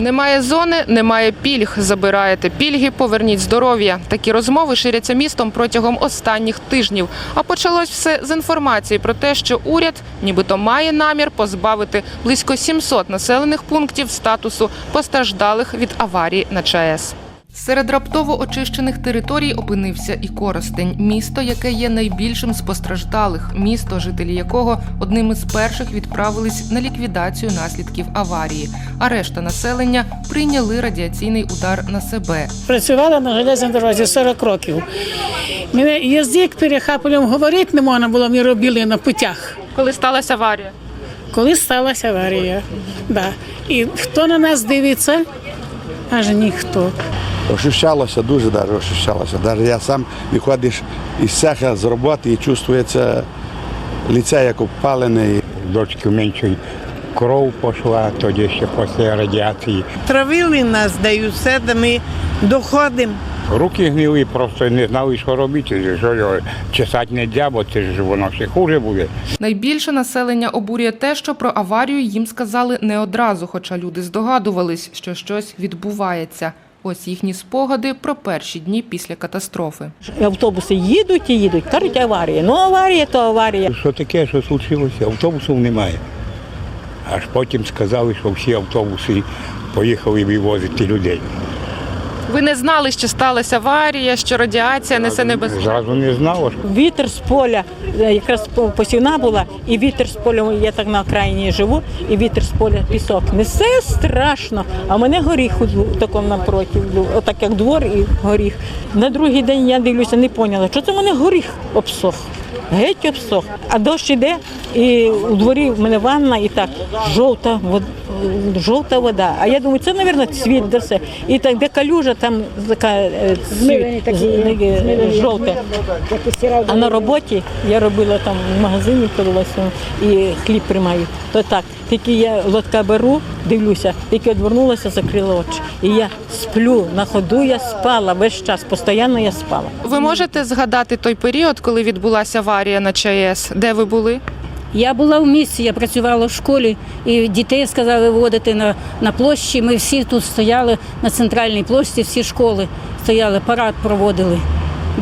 Немає зони, немає пільг. Забираєте пільги, поверніть здоров'я. Такі розмови ширяться містом протягом останніх тижнів. А почалось все з інформації про те, що уряд нібито має намір позбавити близько 700 населених пунктів статусу постраждалих від аварії на ЧАЕС. Серед раптово очищених територій опинився і Коростень, місто, яке є найбільшим з постраждалих, місто, жителі якого одним із перших відправились на ліквідацію наслідків аварії. А решта населення прийняли радіаційний удар на себе. Працювала на железній дорозі 40 років. Мене язик перехапалем говорити не можна було, мені робили на путях. Коли сталася аварія, Коли сталася аварія. Да. І хто на нас дивиться? Аж ніхто. Ощущалося, дуже даже ощущалося. Даже я сам виходиш із цеха з роботи і чувствується лице як опалене. дочки менше кров пішла, тоді ще після радіації. Травили нас, дають все, де ми доходимо. Руки гнили, просто не знали, що робити. Що його чесати не можна, бо це ж воно ще хуже буде. Найбільше населення обурює те, що про аварію їм сказали не одразу, хоча люди здогадувались, що щось відбувається. Ось їхні спогади про перші дні після катастрофи. Автобуси їдуть і їдуть. Кажуть, аварія. Ну, аварія, то аварія. Що таке, що случилося? Автобусів немає. Аж потім сказали, що всі автобуси поїхали вивозити людей. Ви не знали, що сталася аварія, що радіація несе небезпеку? Зразу не знала. Вітер з поля, е, якраз по- посівна була, і вітер з поля, я так на окраїні живу, і вітер з поля пісок. Несе страшно. А мене горіх у такому напроти, був, отак як двор і горіх. На другий день я дивлюся, не поняла, що це в мене горіх обсох. Геть обсох. А дощ іде, і у дворі в мене ванна, і так жовта вода, жовта вода. А я думаю, це, мабуть, цвіт де все. І так, де калюжа, там така е, цвіт, е. А на роботі я робила там в магазині, продалася і хліб приймаю. То так, тільки я лотка беру, дивлюся, тільки відвернулася, закрила очі. І я сплю на ходу, я спала весь час, постійно я спала. Ви можете згадати той період, коли відбулася аварія на ЧАЕС? Де ви були? Я була в місті, я працювала в школі, і дітей сказали водити на, на площі. Ми всі тут стояли на центральній площі, всі школи стояли, парад проводили.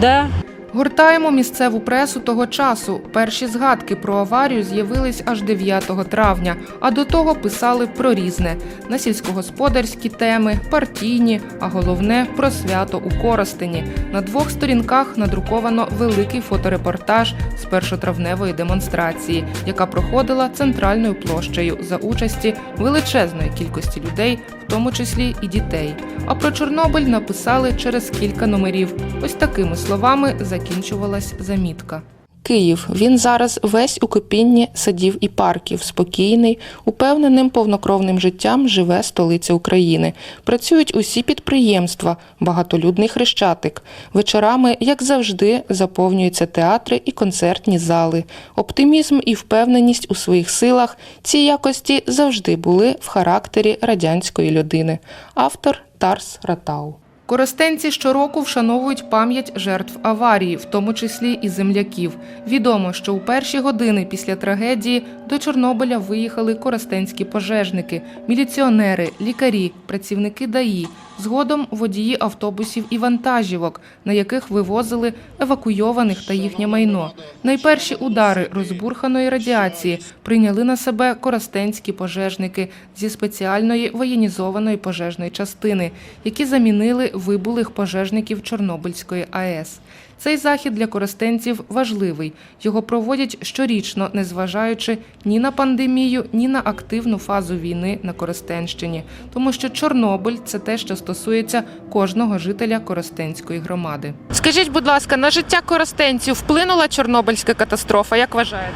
Да, Гортаємо місцеву пресу того часу. Перші згадки про аварію з'явились аж 9 травня, а до того писали про різне на сільськогосподарські теми, партійні, а головне про свято у Коростені. На двох сторінках надруковано великий фоторепортаж з першотравневої демонстрації, яка проходила центральною площею за участі величезної кількості людей, тому числі і дітей. А про Чорнобиль написали через кілька номерів. Ось такими словами закінчувалась замітка. Київ. Він зараз весь у кипінні садів і парків, спокійний, упевненим повнокровним життям живе столиця України. Працюють усі підприємства, багатолюдний хрещатик. Вечорами, як завжди, заповнюються театри і концертні зали. Оптимізм і впевненість у своїх силах ці якості завжди були в характері радянської людини. Автор Тарс Ратау. Коростенці щороку вшановують пам'ять жертв аварії, в тому числі і земляків. Відомо, що у перші години після трагедії до Чорнобиля виїхали коростенські пожежники, міліціонери, лікарі, працівники ДАІ, згодом водії автобусів і вантажівок, на яких вивозили евакуйованих та їхнє майно. Найперші удари розбурханої радіації прийняли на себе коростенські пожежники зі спеціальної воєнізованої пожежної частини, які замінили вибулих пожежників Чорнобильської АЕС. Цей захід для коростенців важливий. Його проводять щорічно, незважаючи ні на пандемію, ні на активну фазу війни на Коростенщині, тому що Чорнобиль це те, що стосується кожного жителя Коростенської громади. Скажіть, будь ласка, на життя коростенців вплинула Чорнобильська катастрофа? Як вважаєте?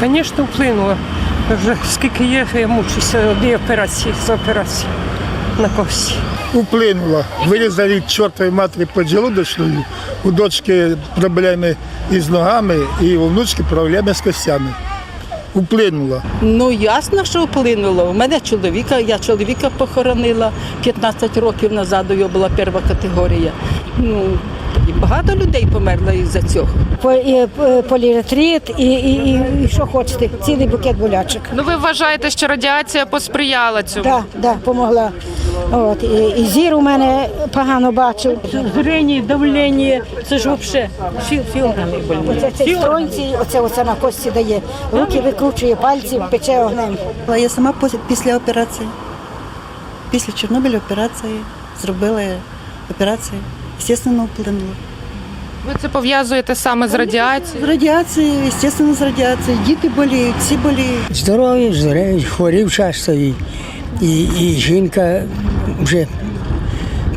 Звісно, вплинуло. Вже скільки є, я мучуся одні операції з операції на кості. Уплинула. Вырезали к чертовой матери поджелудочную. У дочки проблемы и с ногами, и у внучки проблеми з костями. Уплинула. Ну ясно, що вплинуло. У мене чоловіка, я чоловіка похоронила 15 років назад, його була перша категорія. Ну, і багато людей померло із-за цього. по- і, е, поліретрит і, і, і, і що хочете, цілий букет болячок. Ну ви вважаєте, що радіація посприяла цьому? Так, да, помогла. От, і, і зір у мене погано бачив. Зрення, давлення, це ж взагалі всі, всі органи больні. Оце цей стронці, оце, оце на кості дає. Руки викручує, пальці пече огнем. Я сама після операції, після Чорнобиля операції зробила операцію, звісно, вплинула. Ви це пов'язуєте саме з радіацією? З радіацією, звісно, з радіацією. Діти боліють, всі боліють. Здорові, здорові, хворів часто і, і, і жінка вже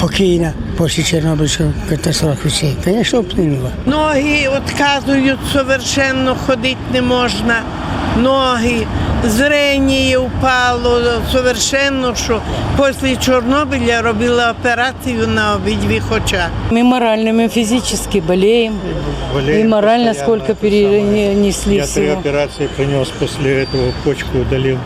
покійна після Чорнобильської катастрофи. Це, звісно, вплинула. Ноги відказують совершенно, ходити не можна. Ноги, зрення впало совершенно, що після Чорнобиля робила операцію на обидві очах. Мы морально, мы физически болеем. и морально сколько перенесли Я три всего. операции принес после этого, почку удалил.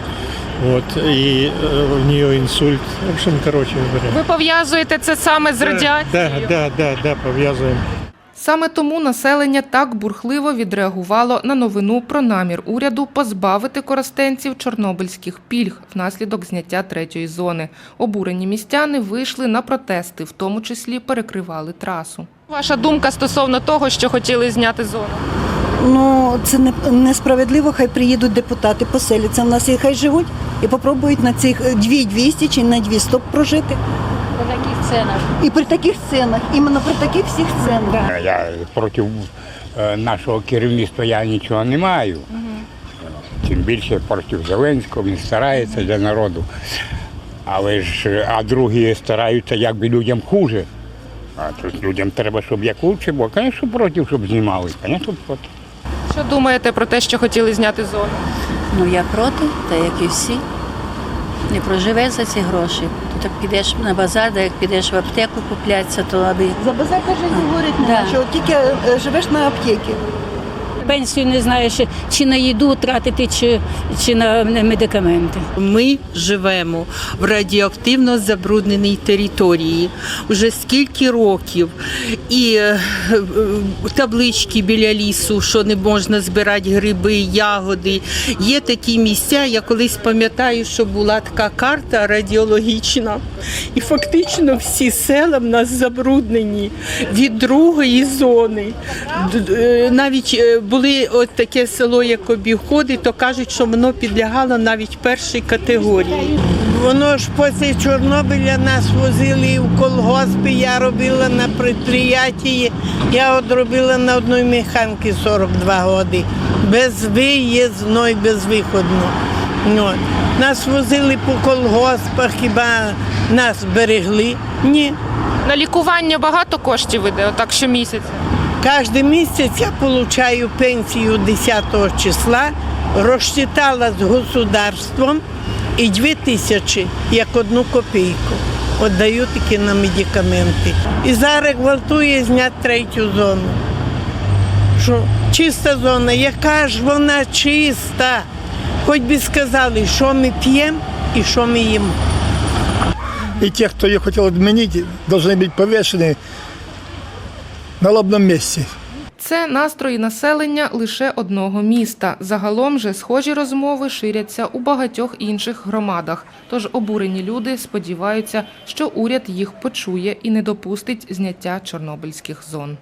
Вот, и э, у нее инсульт. В общем, короче говоря. Ви пов'язуєте це саме з радіацією? Да, да, да, да, пов'язуємо. Саме тому населення так бурхливо відреагувало на новину про намір уряду позбавити коростенців чорнобильських пільг внаслідок зняття третьої зони. Обурені містяни вийшли на протести, в тому числі перекривали трасу. Ваша думка стосовно того, що хотіли зняти зону? Ну, це не, несправедливо, хай приїдуть депутати, поселяться в нас і хай живуть і попробують на цих 2200 чи на 200 прожити. По таких ценах. І при таких ценах, іменно при таких всіх ценах. Я проти е, нашого керівництва я нічого не маю. Тим більше проти Зеленського він старається для народу. Але ж, е, а другі стараються, як би людям хуже. А тут людям треба, щоб як лучше було. Звісно, проти, щоб знімали. Звісно, проти. Що думаєте про те, що хотіли зняти зону? Ну я проти, та як і всі. Не проживе за ці гроші. Ти так підеш на базар, де як підеш в аптеку куплятися, то аби. За базар каже, говорить, да. що тільки е, живеш на аптеці. Пенсію не знаєш, чи на їду тратити, чи, чи на медикаменти. Ми живемо в радіоактивно забрудненій території вже скільки років, і е, е, таблички біля лісу, що не можна збирати гриби, ягоди. Є такі місця. Я колись пам'ятаю, що була така карта радіологічна, і фактично всі села в нас забруднені від другої зони. Е, Навіть були от таке село, як обіходи, то кажуть, що воно підлягало навіть першій категорії. Воно ж після Чорнобиля нас возили в колгоспи, я робила на предприятии, я от робила на одній механці 42 роки. Безвиїзно і безвиходно. От. Нас возили по колгоспах, хіба нас берегли? Ні. На лікування багато коштів іде, отак щомісяця. Кожен місяць я отримую пенсію 10 числа, розчитала з государством і 2 тисячі, як одну копійку. Отдаю таки на медикаменти. І зараз гвалтує зняти третю зону. Що чиста зона, яка ж вона чиста? Хоч би сказали, що ми п'ємо і що ми їмо. И те, кто ее хотел отменить, должны быть повешены на лобном місці. Це настрої населення лише одного міста. Загалом же схожі розмови ширяться у багатьох інших громадах. Тож обурені люди сподіваються, що уряд їх почує і не допустить зняття чорнобильських зон.